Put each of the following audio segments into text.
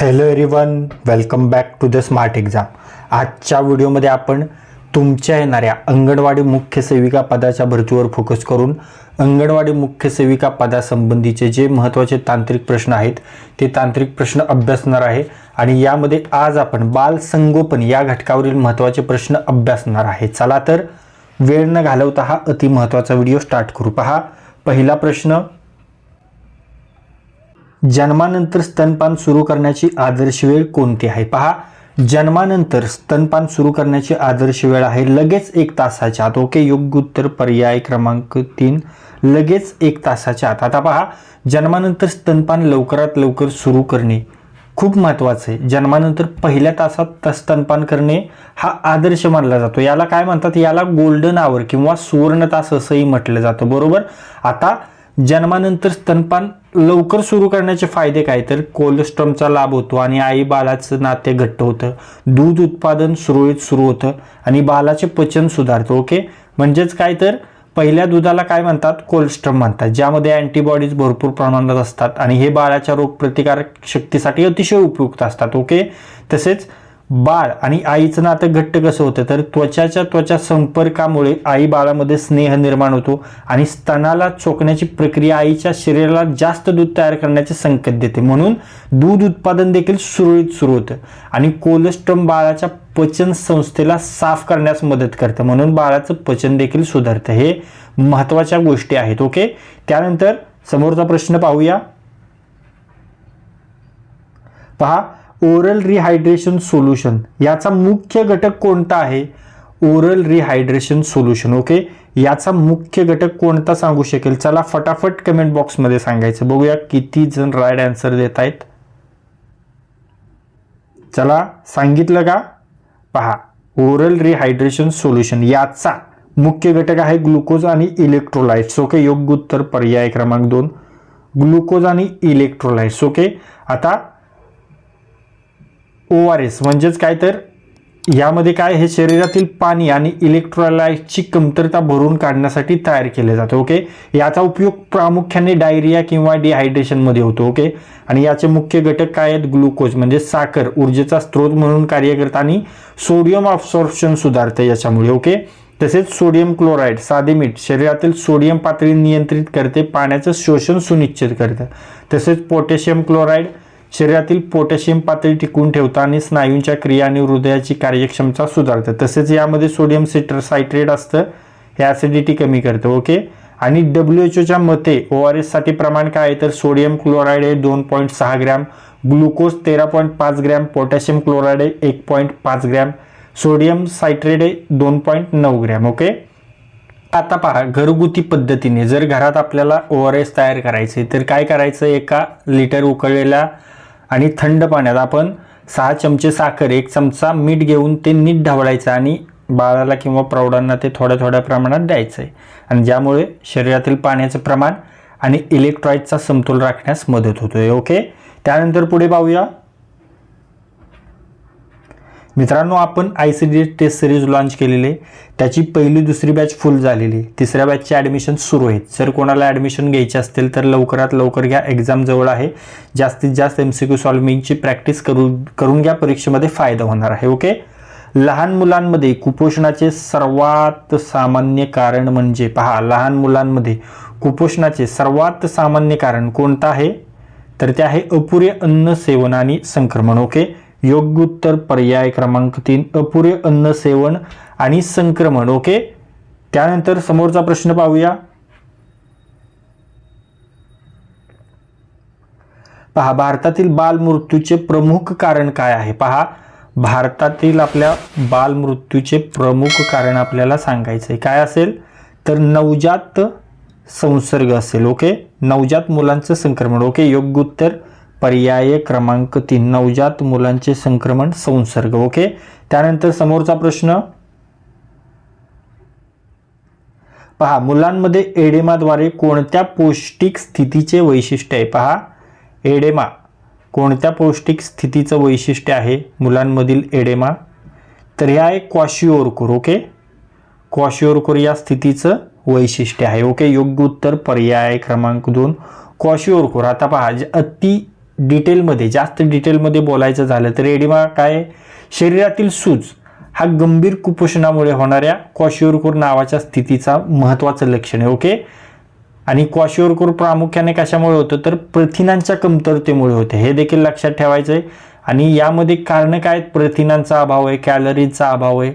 Hello everyone welcome back to the smart exam आजच्या व्हिडिओमध्ये आपण तुमच्या येणाऱ्या अंगणवाडी मुख्य सेविका पदाच्या भरतीवर फोकस करून अंगणवाडी मुख्य सेविका पदासंबंधीचे जे महत्त्वाचे तांत्रिक प्रश्न आहेत ते तांत्रिक प्रश्न अभ्यासणार आहे. आणि यामध्ये आज आपण बाल संगोपन या घटकावरील महत्त्वाचे प्रश्न अभ्यासणार आहे. चला तर वेळ न घालवता हा अति महत्त्वाचा व्हिडिओ स्टार्ट करू. पहा पहिला प्रश्न जन्मानंतर स्तनपान सुरू करण्याची आदर्श वेळ कोणती आहे? पहा जन्मानंतर स्तनपान सुरू करण्याची आदर्श वेळ आहे लगेच एक तासाच्या आत. ओके योग्य उत्तर पर्याय क्रमांक तीन. लगेच एक तासाच्या आत. आता पहा जन्मानंतर स्तनपान लवकरात लवकर सुरू करणे खूप महत्त्वाचं आहे. जन्मानंतर पहिल्या तासात स्तनपान करणे हा आदर्श मानला जातो. याला काय म्हणतात? याला गोल्डन आवर किंवा सुवर्ण तास असंही म्हटलं जातं. बरोबर? आता जन्मानंतर स्तनपान लवकर सुरू करण्याचे फायदे काय? तर कोलेस्ट्रॉमचा लाभ होतो आणि आई बाळाचं नाते घट्ट होतं. दूध उत्पादन सुरळीत सुरू होतं आणि बाळाचे पचन सुधारतं ओके? म्हणजेच काय तर पहिल्या दुधाला काय म्हणतात? कोलेस्ट्रॉम म्हणतात ज्यामध्ये अँटीबॉडीज भरपूर प्रमाणात असतात आणि हे बाळाच्या रोगप्रतिकारक शक्तीसाठी अतिशय उपयुक्त असतात ओके? तसेच बाळ आणि आईचं नातं घट्ट कसं होतं? तर त्वचाच्या त्वचा संपर्कामुळे आई बाळामध्ये स्नेह निर्माण होतो आणि स्तनाला चोखण्याची प्रक्रिया आईच्या शरीराला जास्त दूध तयार करण्याचे संकेत देते. म्हणून दूध उत्पादन देखील सुरळीत सुरू होतं आणि कोलेस्ट्रॉम बाळाच्या पचन संस्थेला साफ करण्यास मदत करतं. म्हणून बाळाचं पचन देखील सुधारतं. हे महत्त्वाच्या गोष्टी आहेत ओके? त्यानंतर समोरचा प्रश्न पाहूया. पहा ओरल रिहायड्रेशन सोल्युशन याचा मुख्य घटक कोणता आहे? ओरल रिहायड्रेशन सोल्युशन ओके याचा मुख्य घटक कोणता सांगू शकेल? चला फटाफट कमेंट बॉक्समध्ये सांगायचं. बघूया किती जण राईट आन्सर देत आहेत. चला सांगितलं का? पहा ओरल रिहायड्रेशन सोल्युशन याचा मुख्य घटक आहे ग्लुकोज आणि इलेक्ट्रोलाइट्स ओके योग्य उत्तर पर्याय क्रमांक दोन. ग्लुकोज आणि इलेक्ट्रोलाइट्स ओके आता ओ आर एस म्हणजेच काय तर? यामध्ये काय? हे शरीरातील पाणी आणि इलेक्ट्रोलाइटची कमतरता भरून काढण्यासाठी तयार केले जातं ओके? याचा उपयोग प्रामुख्याने डायरिया किंवा डिहायड्रेशनमध्ये होतो ओके? आणि याचे मुख्य घटक काय आहेत? ग्लुकोज म्हणजे साखर ऊर्जेचा स्रोत म्हणून कार्य करतं आणि सोडियम ऑब्सॉर्प्शन सुधारतं याच्यामुळे ओके? तसेच सोडियम क्लोराईड साधे मीठ शरीरातील सोडियम पातळी नियंत्रित करते पाण्याचं शोषण सुनिश्चित करतं. तसेच पोटॅशियम क्लोराईड शरीरातील पोटॅशियम पातळी टिकवून ठेवतं आणि स्नायूंच्या क्रिया आणि हृदयाची कार्यक्षमता सुधारतं. तसेच यामध्ये सोडियम सिट्र सायट्रेट असतं. हे ॲसिडिटी कमी करतं ओके आणि डब्ल्यू एच ओच्या मते ओ आर एससाठी प्रमाण काय आहे? तर सोडियम क्लोराईड हे दोन पॉईंट सहा ग्रॅम ग्लुकोज तेरा पॉईंट पाच ग्रॅम पोटॅशियम क्लोराईड हे एक पॉईंट पाच ग्रॅम सोडियम सायट्रेट हे दोन पॉईंट नऊ ग्रॅम ओके आता पहा घरगुती पद्धतीने जर घरात आपल्याला ओ आर एस तयार करायचे तर काय करायचं? एका लिटर उकळलेल्या आणि थंड पाण्यात आपण सहा चमचे साखर एक चमचा मीठ घेऊन ते नीट ढवळायचं आणि बाळाला किंवा प्रौढांना ते थोड्या थोड्या प्रमाणात द्यायचं आहे आणि ज्यामुळे शरीरातील पाण्याचं प्रमाण आणि इलेक्ट्रॉइडचा समतोल राखण्यास मदत होतो आहे ओके त्यानंतर पुढे पाहूया. मित्रांनो आपण I C D test series launch केलेली त्याची पहिली दुसरी बॅच फुल झालेली तिसऱ्या बॅचचे ॲडमिशन सुरू आहेत जर कोणाला ॲडमिशन घ्यायचे असतील तर लवकरात लवकर घ्या. एक्झाम जवळ आहे. जास्तीत जास्त एम सी क्यू सॉल्विंगची प्रॅक्टिस करू करून घ्या. परीक्षेमध्ये फायदा होणार आहे ओके लहान मुलांमध्ये कुपोषणाचे सर्वात सामान्य कारण म्हणजे पहा लहान मुलांमध्ये कुपोषणाचे सर्वात सामान्य कारण कोणतं आहे? तर ते आहे अपुरे अन्न सेवन आणि संक्रमण ओके योग्य उत्तर पर्याय क्रमांक तीन अपुरे अन्न सेवन आणि संक्रमण ओके? त्यानंतर समोरचा प्रश्न पाहूया. पहा भारतातील बालमृत्यूचे प्रमुख कारण काय आहे? पहा भारतातील आपल्या बालमृत्यूचे प्रमुख कारण आपल्याला सांगायचं आहे काय असेल? तर नवजात संसर्ग असेल ओके? नवजात मुलांचं संक्रमण ओके? योग्य उत्तर पर्याय क्रमांक तीन नवजात मुलांचे संक्रमण संसर्ग. ओके त्यानंतर समोरचा प्रश्न. पहा मुलांमध्ये एडेमाद्वारे कोणत्या पौष्टिक स्थितीचे वैशिष्ट्य आहे? पहा एडेमा. कोणत्या पौष्टिक स्थितीचं वैशिष्ट्य आहे मुलांमधील एडेमा? तर ह्या आहे क्वाशिओरकोर ओके क्वाशिओरकोर या स्थितीचं वैशिष्ट्य आहे. ओके योग्य उत्तर पर्याय क्रमांक दोन क्वाशिओरकोर. आता पहा जे अति डिटेलमध्ये जास्त डिटेलमध्ये बोलायचं झालं तर एडिमा काय? शरीरातील सूज हा गंभीर कुपोषणामुळे होणाऱ्या क्वॉशिओरकोर नावाच्या स्थितीचा महत्त्वाचं लक्षण आहे ओके? आणि क्वॉशिओरकोर प्रामुख्याने कशामुळे होतं? तर प्रथिनांच्या कमतरतेमुळे होते. हे देखील लक्षात ठेवायचं आहे. आणि यामध्ये कारणं काय आहेत? प्रथिनांचा अभाव आहे कॅलरीजचा अभाव आहे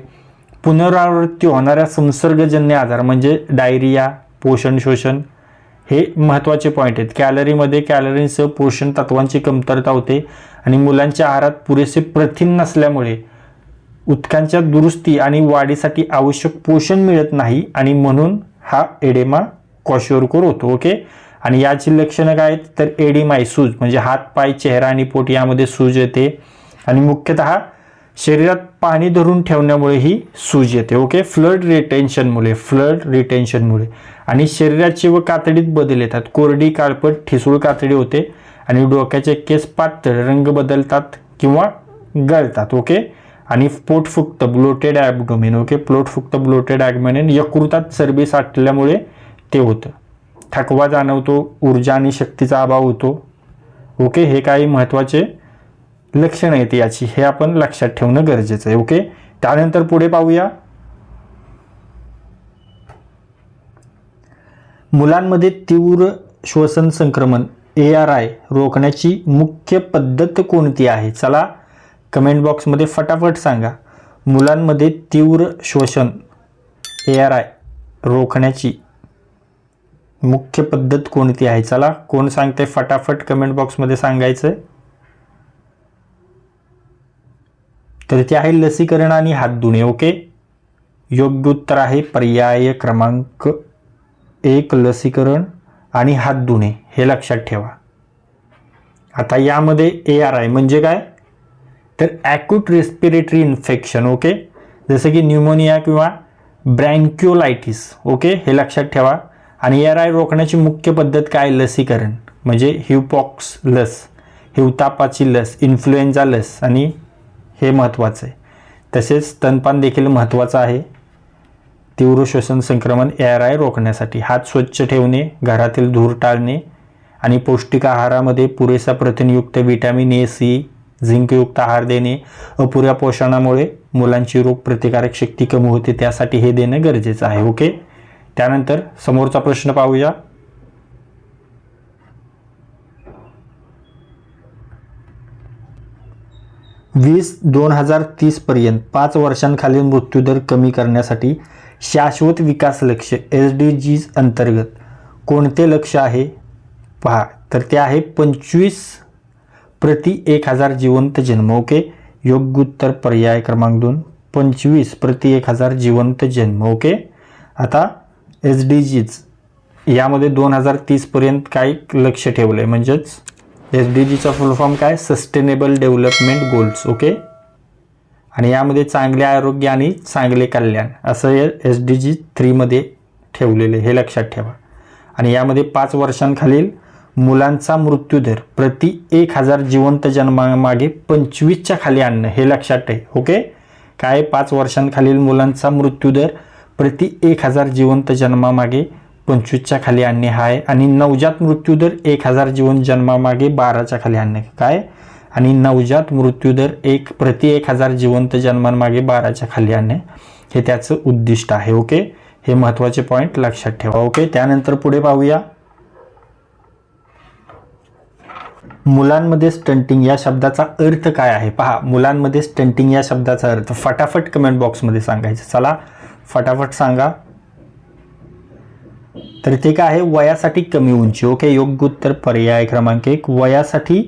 पुनरावृत्ती होणाऱ्या संसर्गजन्य आजार म्हणजे डायरिया पोषण शोषण हे महत्त्वाचे पॉईंट आहेत. कॅलरीमध्ये कॅलरींसह पोषण तत्वांची कमतरता होते आणि मुलांच्या आहारात पुरेसे प्रथिन नसल्यामुळे उत्कांच्या दुरुस्ती आणि वाढीसाठी आवश्यक पोषण मिळत नाही आणि म्हणून हा एडेमा क्वॉशिओरकोर होतो ओके आणि याची लक्षणं काय आहेत? तर एडिमाय सूज. म्हणजे हात पाय चेहरा आणि पोट यामध्ये सूज येते. आणि मुख्यतः शरीरात पाणी धरून ठेवण्यामुळे ही सूज येते ओके फ्लड रिटेन्शनमुळे फ्लड रिटेन्शनमुळे आणि शरीराची व कातडीत बदल येतात. कोरडी काळपट ठिसूळ कातडी होते आणि डोक्याचे केस पातळ रंग बदलतात किंवा गळतात ओके आणि पोट फुक्त ब्लोटेड ॲबडोमेन ओके प्लोट फुक्त ब्लोटेड ॲबडोमेन यकृतात चरबी साठल्यामुळे ते होतं. थकवा जाणवतो ऊर्जा आणि शक्तीचा अभाव होतो ओके हे काही महत्त्वाचे लक्षणं आहेत याची हे आपण लक्षात ठेवणं गरजेचं आहे ओके त्यानंतर पुढे पाहूया. मुलांमध्ये तीव्र श्वसन संक्रमण ए आर आय रोखण्याची मुख्य पद्धत कोणती आहे? चला कमेंट बॉक्समध्ये फटाफट सांगा. मुलांमध्ये तीव्र श्वसन ए आर आय रोखण्याची मुख्य पद्धत कोणती आहे? चला कोण सांगते फटाफट कमेंट बॉक्समध्ये सांगायचं आहे तर ते आहे लसीकरण आणि हात धुणे ओके? योग्य उत्तर आहे पर्याय क्रमांक एक लसीकरण आणि हात धुणे हे लक्षात ठेवा. आता यामध्ये ए आर आय म्हणजे काय? तर ॲक्यूट रेस्पिरेटरी इन्फेक्शन ओके? जसं की न्यूमोनिया किंवा ब्रँक्युलायटिस ओके? हे लक्षात ठेवा. आणि ए आर आय रोखण्याची मुख्य पद्धत काय? लसीकरण. म्हणजे हिवपॉक्स लस हिवतापाची लस इन्फ्लुएन्झा लस आणि हे महत्त्वाचं आहे. तसेच स्तनपान देखील महत्त्वाचं आहे. तीव्र श्वसन संक्रमण ए आर आय रोखण्यासाठी हात स्वच्छ ठेवणे घरातील धूर टाळणे आणि पौष्टिक आहारामध्ये पुरेसा प्रथिनयुक्त विटॅमिन ए सी झिंकयुक्त आहार देणे अपुऱ्या पोषणामुळे मुलांची रोगप्रतिकारक शक्ती कमी होते त्यासाठी हे देणं गरजेचं आहे. ओके त्यानंतर समोरचा प्रश्न पाहूया. वीस दोन हजार तीसपर्यंत पाच वर्षांखालील मृत्यूदर कमी करण्यासाठी शाश्वत विकास लक्ष एस डी जीज अंतर्गत. कोणते लक्ष आहे? पहा तर ते आहे पंचवीस प्रति एक हजार जिवंत जन्म. ओके? योग्य उत्तर पर्याय क्रमांक दोन. पंचवीस प्रति एक हजार जिवंत जन्म. ओके? आता एस डी जीज. यामध्ये दोन हजार तीसपर्यंत काय लक्ष ठेवलं आहे म्हणजेच एस डी जीचा फुल फॉर्म काय? सस्टेनेबल डेव्हलपमेंट गोल्स ओके आणि यामध्ये चांगले आरोग्य आणि चांगले कल्याण असं हे एस डी जी थ्रीमध्ये ठेवलेले हे लक्षात ठेवा. आणि यामध्ये पाच वर्षांखालील मुलांचा मृत्यूदर प्रति एक हजार जिवंत जन्मामागे पंचवीसच्या खाली आणणं हे लक्षात ठेव ओके काय? पाच वर्षांखालील मुलांचा मृत्यूदर प्रति एक हजार जिवंत जन्मामागे पंचवीसच्या खाली आणणे हा आहे आणि नवजात मृत्यूदर एक हजार जीवन जन्मामागे बाराच्या खाली आणणे काय? आणि नवजात मृत्यूदर एक प्रति एक हजार जिवंत जन्मांमागे बाराच्या खाली आणणे हे त्याचं उद्दिष्ट आहे ओके? हे महत्त्वाचे पॉईंट लक्षात ठेवा ओके? त्यानंतर पुढे पाहूया. मुलांमध्ये स्टंटिंग या शब्दाचा अर्थ काय आहे? पहा मुलांमध्ये स्टंटिंग या शब्दाचा अर्थ. फटाफट कमेंट बॉक्समध्ये सांगायचं. चला फटाफट सांगा. तर ते काय आहे वयासाठी कमी उंची. ओके योग्य उत्तर पर्याय क्रमांक एक वयासाठी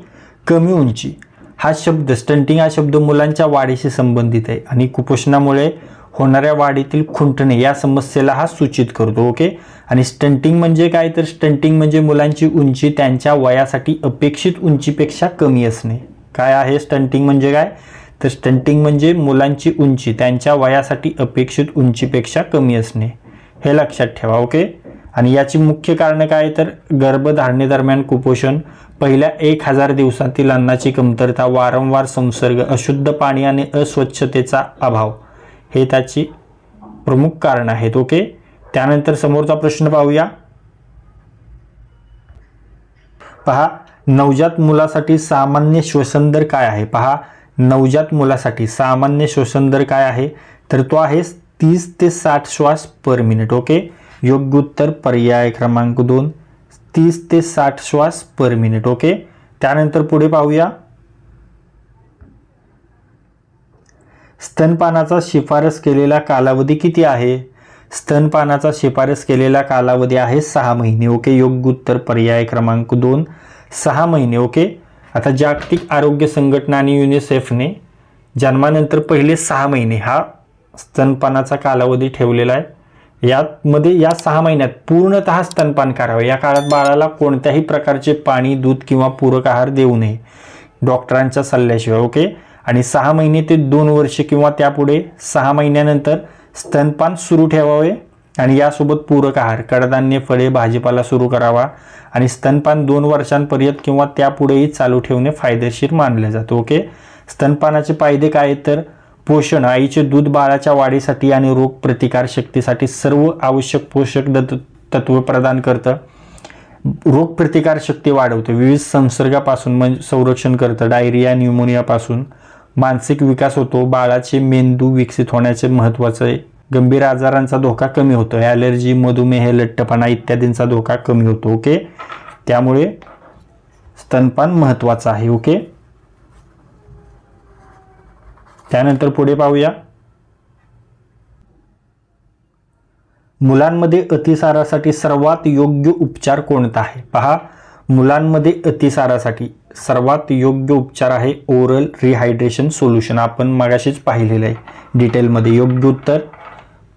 कमी उंची. हा शब्द स्टंटिंग हा शब्द मुलांच्या वाढीशी संबंधित आहे आणि कुपोषणामुळे होणाऱ्या वाढीतील खुंटणे या समस्येला हा सूचित करतो ओके? आणि स्टंटिंग म्हणजे काय? तर स्टंटिंग म्हणजे मुलांची उंची त्यांच्या वयासाठी अपेक्षित उंचीपेक्षा कमी असणे. काय आहे स्टंटिंग म्हणजे काय? तर स्टंटिंग म्हणजे मुलांची उंची त्यांच्या वयासाठी अपेक्षित उंचीपेक्षा कमी असणे. हे लक्षात ठेवा ओके? आणि याची मुख्य कारणं काय तर गर्भधारणेदरम्यान कुपोषण पहिल्या एक हजार दिवसातील अन्नाची कमतरता वारंवार संसर्ग अशुद्ध पाणी आणि अस्वच्छतेचा अभाव. हे त्याची प्रमुख कारण आहेत ओके? त्यानंतर समोरचा प्रश्न पाहूया. पहा नवजात मुलासाठी सामान्य श्वसन दर काय आहे? पहा नवजात मुलासाठी सामान्य श्वसन दर काय आहे? तर तो आहे तीस ते साठ श्वास पर मिनिट ओके? योग्य उत्तर पर्याय क्रमांक दोन तीस ते साठ श्वास पर मिनिट ओके? त्यानंतर पुढे पाहूया. स्तनपानाचा शिफारस केलेला कालावधी किती आहे? स्तनपानाचा शिफारस केलेला कालावधी आहे सहा महिने ओके? योग्य उत्तर पर्याय क्रमांक दोन सहा महिने ओके? आता जागतिक आरोग्य संघटना आणि युनिसेफने जन्मानंतर पहिले सहा महिने हा स्तनपानाचा कालावधी ठेवलेला आहे. यामध्ये या सहा महिन्यात पूर्णतः स्तनपान करावे. या काळात बाळाला कोणत्याही प्रकारचे पाणी दूध किंवा पूरक आहार देऊ नये. डॉक्टरांच्या सल्ल्याशिवाय ओके? आणि सहा महिने ते दोन वर्षे किंवा त्यापुढे सहा महिन्यानंतर स्तनपान सुरू ठेवावे आणि यासोबत पूरक आहार कडधान्य फळे भाजीपाला सुरू करावा आणि स्तनपान दोन वर्षांपर्यंत किंवा त्यापुढेही चालू ठेवणे फायदेशीर मानले जाते ओके? स्तनपानाचे फायदे काय आहेत तर पोषण आईचे दूध बाळाच्या वाढीसाठी आणि रोग प्रतिकार शक्तीसाठी सर्व आवश्यक पोषक दत तत्व प्रदान करतं. रोग प्रतिकार शक्ती विविध संसर्गापासून म्हणजे संरक्षण करतं. डायरिया न्यूमोनियापासून मानसिक विकास होतो. बाळाचे मेंदू विकसित होण्याचे महत्त्वाचं आहे गंभीर आजारांचा धोका कमी होतो. ॲलर्जी मधुमेह लठ्ठपणा इत्यादींचा धोका कमी होतो. ओके? त्यामुळे स्तनपान महत्त्वाचं आहे. ओके? त्यानंतर पुढे पाहूया. मुलांमध्ये अतिसारासाठी सर्वात योग्य उपचार कोणता आहे? पहा. मुलांमध्ये अतिसारासाठी सर्वात योग्य उपचार आहे ओरल रिहायड्रेशन सोल्युशन. आपण मगाशीच पाहिलेलं आहे. डिटेलमध्ये योग्य उत्तर.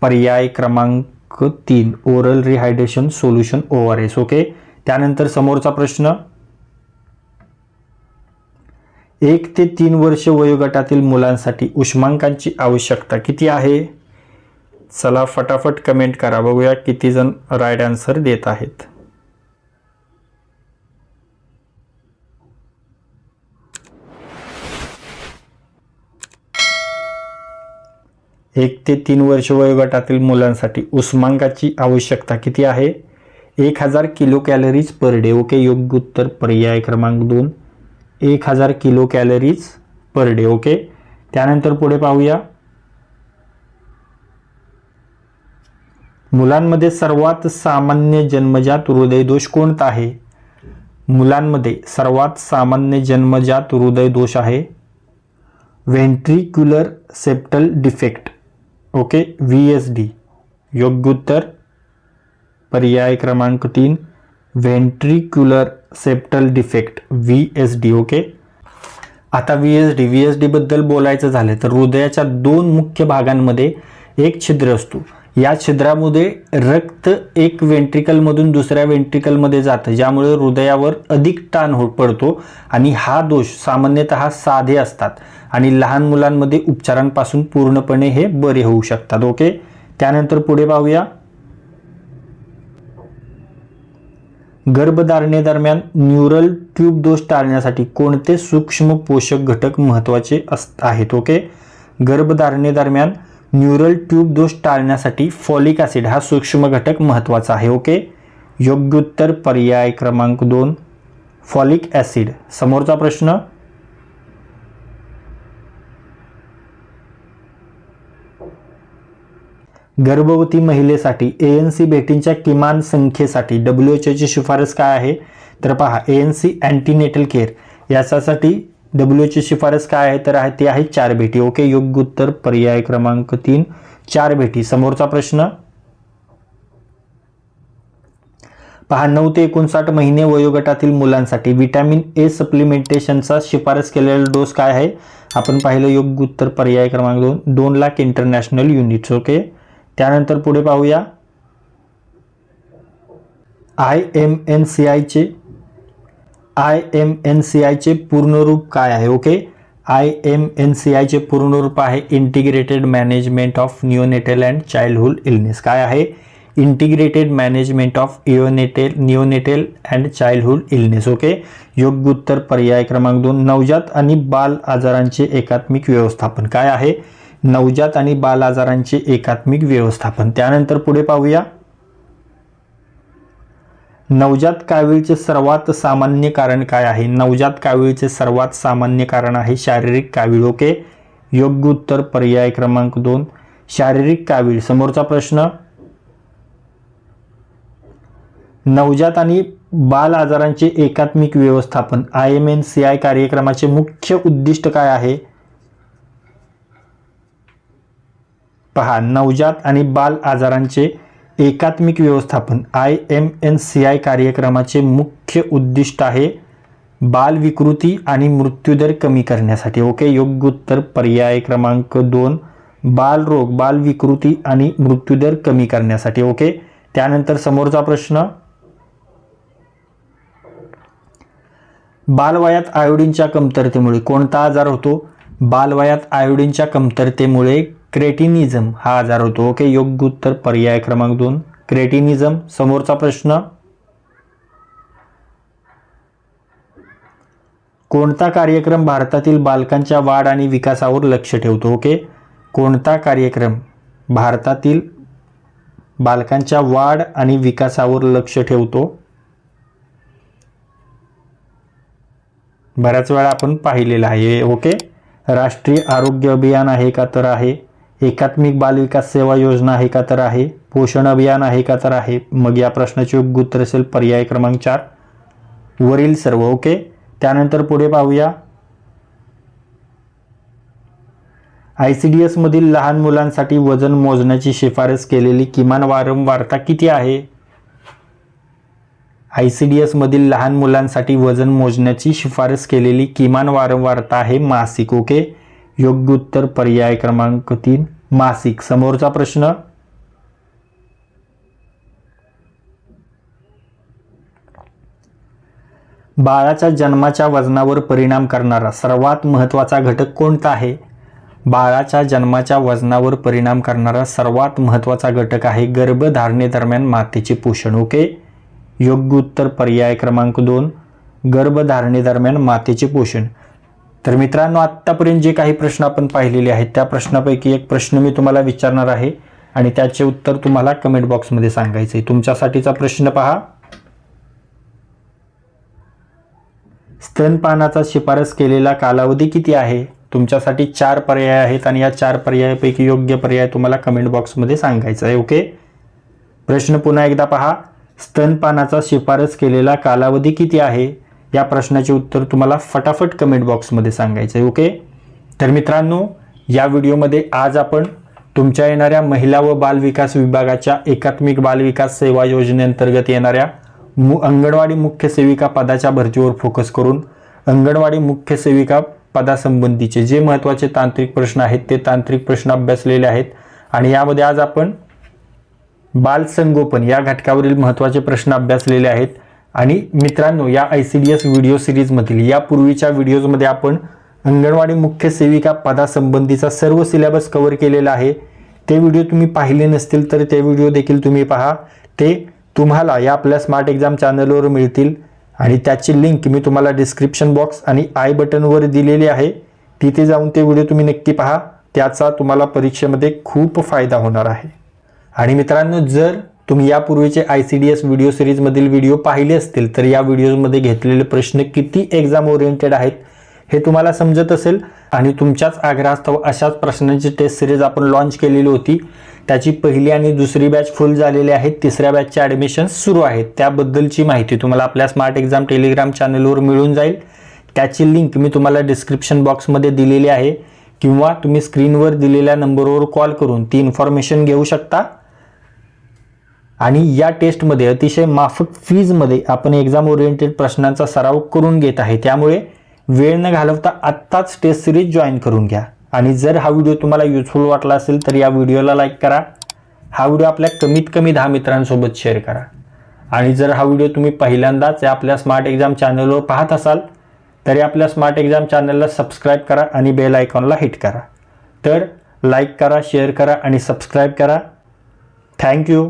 पर्याय क्रमांक तीन. Oral rehydration solution O R S okay? त्यानंतर समोरचा प्रश्न. एक ते तीन वर्ष वयोगटातील मुलांसाठी उष्मांकांची आवश्यकता किती आहे? चला फटाफट कमेंट करा. बघूया किती जण राईट आन्सर देत आहेत. एक ते तीन वर्ष वयोगटातील मुलांसाठी उष्मांकाची आवश्यकता किती आहे? एक हजार kilo calories per day. Okay योग्य उत्तर पर्याय क्रमांक दोन. एक हजार kilo calories per day okay? त्यानंतर पुढे पाहूया. मुलांमध्ये सर्वात सामान्य जन्मजात हृदयदोष कोणता आहे? मुलांमध्ये सर्वात सामान्य जन्मजात हृदयदोष आहे ventricular septal defect okay? V S D. योग्य उत्तर पर्याय क्रमांक तीन ventricular septal defect V S D okay आता V S D V S डीबद्दल बोलायचं झालं तर हृदयाच्या दोन मुख्य भागांमध्ये एक छिद्र असतो. या छिद्रामध्ये रक्त एक वेंट्रिकलमधून दुसऱ्या वेंट्रिकलमध्ये जातं ज्यामुळे हृदयावर अधिक ताण हो पडतो आणि हा दोष सामान्यतः साधे असतात आणि लहान मुलांमध्ये उपचारांपासून पूर्णपणे हे बरे होऊ शकतात ओके त्यानंतर पुढे पाहूया. गर्भधारणेदरम्यान न्यूरल ट्यूब दोष टाळण्यासाठी कोणते सूक्ष्म पोषक घटक महत्त्वाचे अस आहेत ओके? गर्भधारणेदरम्यान न्यूरल ट्यूब दोष टाळण्यासाठी फॉलिक ॲसिड हा सूक्ष्म घटक महत्त्वाचा आहे ओके? योग्य उत्तर पर्याय क्रमांक दोन फॉलिक ॲसिड. समोरचा प्रश्न गर्भवती महिलेसाठी ए एन सी भेटींच्या किमान संख्येसाठी डब्ल्यू एच ओची शिफारस काय आहे? तर पहा A N C antenatal care याच्यासाठी डब्ल्यू एचची शिफारस काय आहे? तर आहे ती आहे चार भेटी. ओके योग्य उत्तर पर्याय क्रमांक तीन. चार भेटी. समोरचा प्रश्न? पहा नऊ ते एकोणसाठ महिने वयोगटातील मुलांसाठी व्हिटॅमिन ए सप्लिमेंटेशनचा शिफारस केलेला डोस काय आहे? आपण पाहिलं योग्य उत्तर पर्याय क्रमांक दोन. दोन लाख इंटरनॅशनल युनिट्स ओके? त्यानंतर पुढे पाहूया. आय एम एन सी आयचे आय एम एन सी आयचे पूर्णरूप काय आहे? Okay? I M N C आयचे पूर्णरूप आहे integrated management of neonatal and childhood illness काय आहे? Integrated management of neonatal neonatal and childhood illness okay? योग्य उत्तर पर्याय क्रमांक दोन नवजात आणि बाल आजारांचे एकात्मिक व्यवस्थापन. काय आहे? नवजात आणि बाल आजारांचे एकात्मिक व्यवस्थापन. त्यानंतर पुढे पाहूया. नवजात कावीळचे सर्वात सामान्य कारण काय आहे? नवजात कावीळचे सर्वात सामान्य कारण आहे शारीरिक कावीळ ओके? योग्य उत्तर पर्याय क्रमांक दोन. शारीरिक कावीळ. समोरचा प्रश्न. नवजात आणि बाल आजारांचे एकात्मिक व्यवस्थापन I M N C I कार्यक्रमाचे मुख्य उद्दिष्ट काय आहे? पहा नवजात आणि बाल आजारांचे एकात्मिक व्यवस्थापन I M N C I कार्यक्रमाचे मुख्य उद्दिष्ट आहे बाल विकृती आणि मृत्यूदर कमी करण्यासाठी. ओके योग्य उत्तर पर्याय क्रमांक दोन बालरोग बाल विकृती आणि मृत्यूदर कमी करण्यासाठी. ओके त्यानंतर समोरचा प्रश्न. बालवयात आयोडीनच्या कमतरतेमुळे कोणता आजार होतो? बालवयात आयोडीनच्या कमतरतेमुळे क्रेटिनिझम हा आजार होतो. ओके योग्य उत्तर पर्याय क्रमांक दोन. क्रेटिनिझम समोरचा प्रश्न. कोणता कार्यक्रम भारतातील बालकांच्या वाढ आणि विकासावर लक्ष ठेवतो? ओके कोणता कार्यक्रम भारतातील बालकांच्या वाढ आणि विकासावर लक्ष ठेवतो? बऱ्याच वेळा आपण पाहिलेलं आहे. ओके राष्ट्रीय आरोग्य अभियान आहे का? तर आहे. एकात्मिक बालविकास सेवा योजना आहे का तर आहे पोषण अभियान आहे का तर आहे? मग या प्रश्नाचे योग्य उत्तर असेल पर्याय क्रमांक चार. वरील सर्व ओके? त्यानंतर पुढे पाहूया. आय सी डी एसमधील लहान मुलांसाठी वजन मोजण्याची शिफारस केलेली किमान वारंवारता किती आहे? आय सी डी एसमधील लहान मुलांसाठी वजन मोजण्याची शिफारस केलेली किमान वारंवारता आहे मासिक ओके? योग्य उत्तर पर्याय क्रमांक तीन मासिक. समोरचा प्रश्न. बाळाच्या जन्माच्या वजनावर परिणाम करणारा सर्वात महत्त्वाचा घटक कोणता आहे? बाळाच्या जन्माच्या वजनावर परिणाम करणारा सर्वात महत्त्वाचा घटक आहे गर्भधारणेदरम्यान मातेचे पोषण ओके? योग्य उत्तर पर्याय क्रमांक दोन गर्भधारणेदरम्यान मातेचे पोषण. तर मित्रांनो आत्तापर्यंत जे काही प्रश्न आपण पाहिलेले आहेत त्या प्रश्नापैकी एक प्रश्न मी तुम्हाला विचारणार आहे आणि त्याचे उत्तर तुम्हाला कमेंट बॉक्समध्ये सांगायचे तुमच्यासाठीचा प्रश्न पहा. स्तनपानाचा शिफारस केलेला कालावधी किती आहे? तुमच्यासाठी चार पर्याय आहेत आणि या चार पर्यायापैकी योग्य पर्याय तुम्हाला कमेंट बॉक्समध्ये सांगायचा आहे ओके प्रश्न पुन्हा एकदा पहा. स्तनपानाचा शिफारस केलेला कालावधी किती आहे? या प्रश्नाचे उत्तर तुम्हाला फटाफट कमेंट बॉक्समध्ये सांगायचं आहे ओके तर मित्रांनो या व्हिडिओमध्ये आज आपण तुमच्या येणाऱ्या महिला व बालविकास विभागाच्या एकात्मिक बालविकास सेवा योजनेअंतर्गत येणाऱ्या मु अंगणवाडी मुख्य सेविका पदाच्या भरतीवर फोकस करून अंगणवाडी मुख्य सेविका पदासंबंधीचे जे महत्त्वाचे तांत्रिक प्रश्न आहेत ते तांत्रिक प्रश्न अभ्यासलेले आहेत. आणि यामध्ये आज आपण बालसंगोपन या घटकावरील महत्त्वाचे प्रश्न अभ्यासलेले आहेत. आणि मित्रांनो या I C D S video सिरीजमधील या पूर्वीच्या व्हिडिओजमध्ये आपण अंगणवाडी मुख्य सेविका पदासंबंधीचा सर्व सिलेबस कव्हर केलेला आहे. ते व्हिडिओ तुम्ही पाहिले नसतील तर ते व्हिडिओ देखील तुम्ही पहा. ते तुम्हाला या आपल्या स्मार्ट एक्झाम चॅनलवर मिळतील. आणि त्याची लिंक मी तुम्हाला डिस्क्रिप्शन बॉक्स आणि आय बटनवर दिलेली आहे. तिथे जाऊन ते व्हिडिओ तुम्ही नक्की पहा. त्याचा तुम्हाला परीक्षेमध्ये खूप फायदा होणार आहे. आणि मित्रांनो जर तुम्ही यापूर्वीचे I C D S video सिरीजमधील video पाहिले असतील तर या व्हिडिओमध्ये घेतलेले प्रश्न किती एक्झाम ओरिएंटेड आहेत हे तुम्हाला समजत असेल. आणि तुमच्याच आग्रहास्तव अशाच प्रश्नांची टेस्ट सिरीज आपण लॉन्च केलेली होती. त्याची पहिली आणि दुसरी बॅच फुल झालेली आहेत तिसऱ्या बॅचचे ॲडमिशन्स सुरू आहेत. त्याबद्दलची माहिती तुम्हाला आपल्या स्मार्ट एक्झाम टेलिग्राम चॅनलवर मिळून जाईल. त्याची लिंक मी तुम्हाला डिस्क्रिप्शन बॉक्समध्ये दिलेली आहे. किंवा तुम्ही स्क्रीनवर दिलेल्या नंबरवर कॉल करून ती इन्फॉर्मेशन घेऊ शकता. आणि या टेस्टमध्ये अतिशय माफक फीजमध्ये आपण एक्झाम ओरिएंटेड प्रश्नांचा सराव करून घेत आहे. त्यामुळे वेळ न घालवता आत्ताच टेस्ट सिरीज जॉईन करून घ्या. आणि जर हा व्हिडिओ तुम्हाला युजफुल वाटला असेल तर या व्हिडिओला लाईक करा. हा व्हिडिओ आपल्या कमीत कमी दहा मित्रांसोबत शेअर करा. आणि जर हा व्हिडिओ तुम्ही पहिल्यांदाच या आपल्या स्मार्ट एक्झाम चॅनलवर पाहत असाल तरी आपल्या स्मार्ट एक्झाम चॅनलला सबस्क्राईब करा आणि बेल आयकॉनला हिट करा. तर लाईक करा शेअर करा आणि सबस्क्राईब करा. थँक्यू